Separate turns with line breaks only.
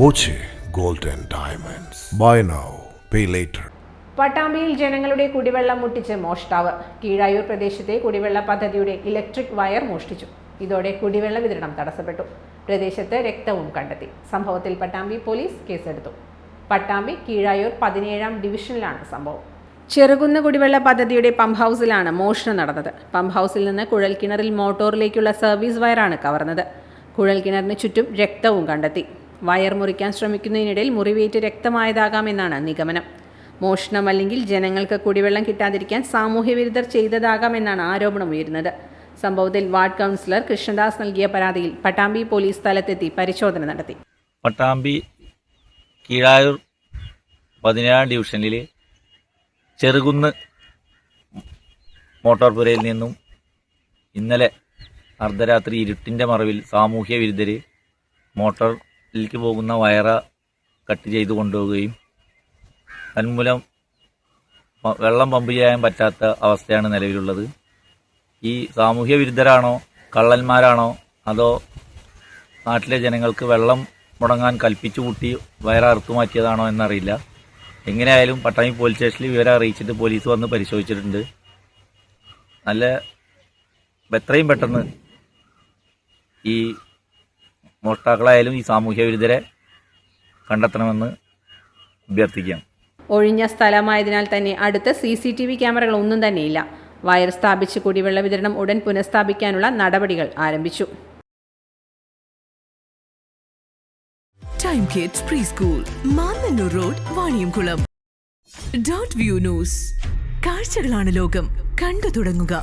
Boche gold and diamonds. Buy now pay later
പട്ടാമ്പിയിൽ ജനങ്ങളുടെ കുടിവെള്ളം മുട്ടിച്ച് മോഷ്ടാവ്. കീഴായൂർ പ്രദേശത്തെ കുടിവെള്ള പദ്ധതിയുടെ ഇലക്ട്രിക് വയർ മോഷ്ടിച്ചു. ഇതോടെ കുടിവെള്ള വിതരണം തടസ്സപ്പെട്ടു. പ്രദേശത്ത് രക്തവും കണ്ടെത്തി. സംഭവത്തിൽ പട്ടാമ്പി പോലീസ് കേസെടുത്തു. പട്ടാമ്പി കീഴായൂർ പതിനേഴാം ഡിവിഷനിലാണ് സംഭവം. ചെറുകുന്ന കുടിവെള്ള പദ്ധതിയുടെ പമ്പ് ഹൗസിലാണ് മോഷണം നടന്നത്. പമ്പ് ഹൗസിൽ നിന്ന് കുഴൽക്കിണറിൽ മോട്ടോറിലേക്കുള്ള സർവീസ് വയറാണ് കവർന്നത്. കുഴൽക്കിണറിന് ചുറ്റും രക്തവും കണ്ടെത്തി. വയർ മുറിക്കാൻ ശ്രമിക്കുന്നതിനിടയിൽ മുറിവേറ്റ് രക്തമായതാകാമെന്നാണ് നിഗമനം. മോഷണം അല്ലെങ്കിൽ ജനങ്ങൾക്ക് കുടിവെള്ളം കിട്ടാതിരിക്കാൻ സാമൂഹ്യ വിരുദ്ധർ ചെയ്തതാകാമെന്നാണ് ആരോപണം ഉയരുന്നത്. സംഭവത്തിൽ വാർഡ് കൗൺസിലർ കൃഷ്ണദാസ് നൽകിയ പരാതിയിൽ പട്ടാമ്പി പോലീസ് സ്ഥലത്തെത്തി പരിശോധന നടത്തി.
പട്ടാമ്പി കീഴായൂർ പതിനേഴാം ഡിവിഷനിൽ ചെറുകുന്ന് മോട്ടോർ പുരയിൽ നിന്നും ഇന്നലെ അർദ്ധരാത്രി ഇരുട്ടിന്റെ മറവിൽ സാമൂഹ്യ വിരുദ്ധർ മോട്ടോറിലേക്ക് പോകുന്ന വയറ കട്ട് ചെയ്ത് കൊണ്ടുപോവുകയും തന്മൂലം വെള്ളം പമ്പ് ചെയ്യാൻ പറ്റാത്ത അവസ്ഥയാണ് നിലവിലുള്ളത്. ഈ സാമൂഹ്യ വിരുദ്ധരാണോ കള്ളന്മാരാണോ അതോ നാട്ടിലെ ജനങ്ങൾക്ക് വെള്ളം മുടങ്ങാൻ കൽപ്പിച്ചു കൂട്ടി വയററുത്തു മാറ്റിയതാണോ എന്നറിയില്ല. എങ്ങനെയായാലും പട്ടാമ്പി പോലീസ് സ്റ്റേഷനിൽ വിവരം അറിയിച്ചിട്ട് പോലീസ് വന്ന് പരിശോധിച്ചിട്ടുണ്ട്. നല്ല എത്രയും പെട്ടെന്ന് ഈ മോഷ്ടാക്കളായാലും ഈ സാമൂഹ്യ വിരുദ്ധരെ കണ്ടെത്തണമെന്ന് അഭ്യർത്ഥിക്കാം.
ഒഴിഞ്ഞ സ്ഥലമായതിനാൽ തന്നെ അടുത്ത സി സി ടി വി ക്യാമറകൾ ഒന്നും തന്നെയില്ല. വയർ സ്ഥാപിച്ച് കുടിവെള്ള വിതരണം ഉടൻ പുനഃസ്ഥാപിക്കാനുള്ള നടപടികൾ ആരംഭിച്ചു.
Time kids preschool Mannannur road Vaniyamkulam dot view news കാഴ്ചകളാണ് ലോകം. കണ്ടു തുടങ്ങുക.